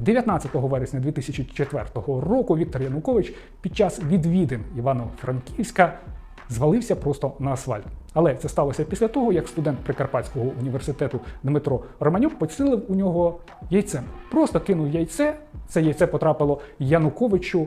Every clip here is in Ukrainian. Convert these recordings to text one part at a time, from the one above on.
19 вересня 2004 року Віктор Янукович під час відвідин Івано-Франківська звалився просто на асфальт. Але це сталося після того, як студент Прикарпатського університету Дмитро Романюк поцілив у нього яйцем. Просто кинув яйце. Це яйце потрапило Януковичу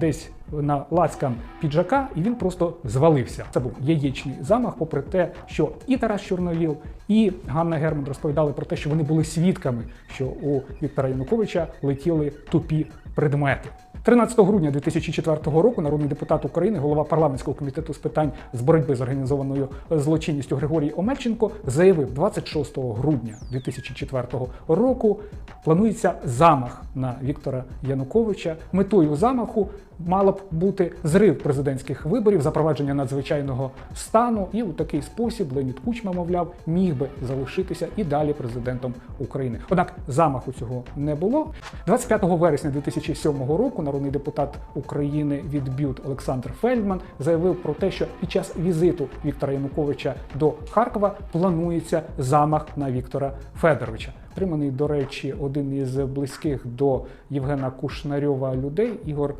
десь на лацкан піджака, і він просто звалився. Це був яєчний замах, попри те, що і Тарас Чорновіл, і Ганна Герман розповідали про те, що вони були свідками, що у Віктора Януковича летіли тупі предмети. 13 грудня 2004 року народний депутат України, голова парламентського комітету з питань з боротьби з організованою злочинністю Григорій Омельченко заявив 26 грудня 2004 року планується замах на Віктора Януковича. Метою замаху мало б бути зрив президентських виборів, запровадження надзвичайного стану, і у такий спосіб Леонід Кучма, мовляв, міг би залишитися і далі президентом України. Однак замаху цього не було. 25 вересня 2007 року народний депутат України від БЮТ Олександр Фельдман заявив про те, що під час візиту Віктора Януковича до Харкова планується замах на Віктора Федоровича. Триманий, до речі, один із близьких до Євгена Кушнарьова людей, Ігор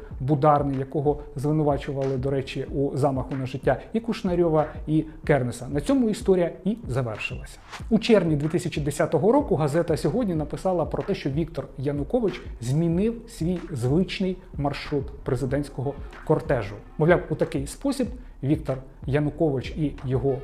Бударний, якого звинувачували, до речі, у замаху на життя і Кушнарьова, і Кернеса. На цьому історія і завершилася. У червні 2010 року газета сьогодні написала про те, що Віктор Янукович змінив свій звичний маршрут президентського кортежу. Мовляв, у такий спосіб Віктор Янукович і його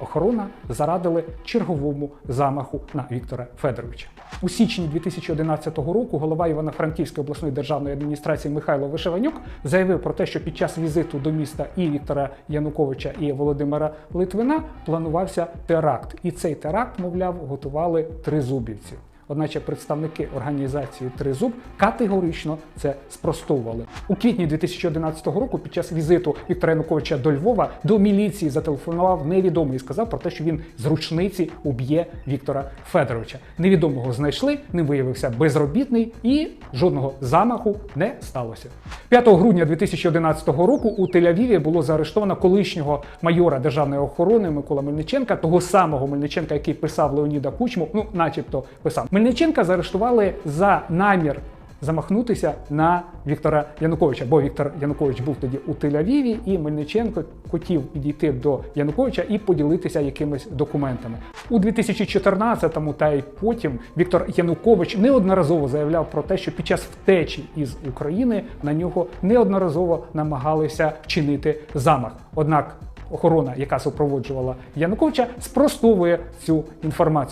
охорона зарадили черговому замаху на Віктора Федоровича. У січні 2011 року голова Івано-Франківської обласної державної адміністрації Михайло Вишиванюк заявив про те, що під час візиту до міста і Віктора Януковича і Володимира Литвина планувався теракт. І цей теракт, мовляв, готували тризубівці. Одначе представники організації Тризуб категорично це спростовували. У квітні 2011 року, під час візиту Віктора Януковича до Львова, до міліції зателефонував невідомий і сказав про те, що він з ручниці уб'є Віктора Федоровича. Невідомого знайшли, ним виявився безробітний і жодного замаху не сталося. 5 грудня 2011 року у Тель-Авіві було заарештовано колишнього майора державної охорони Микола Мельниченка, того самого Мельниченка, який писав Леоніда Кучму, ну, начебто, писав. Мельниченка заарештували за намір замахнутися на Віктора Януковича, бо Віктор Янукович був тоді у Тель-Авіві, і Мельниченко хотів підійти до Януковича і поділитися якимись документами. У 2014-му та й потім Віктор Янукович неодноразово заявляв про те, що під час втечі із України на нього неодноразово намагалися вчинити замах. Однак охорона, яка супроводжувала Януковича, спростовує цю інформацію.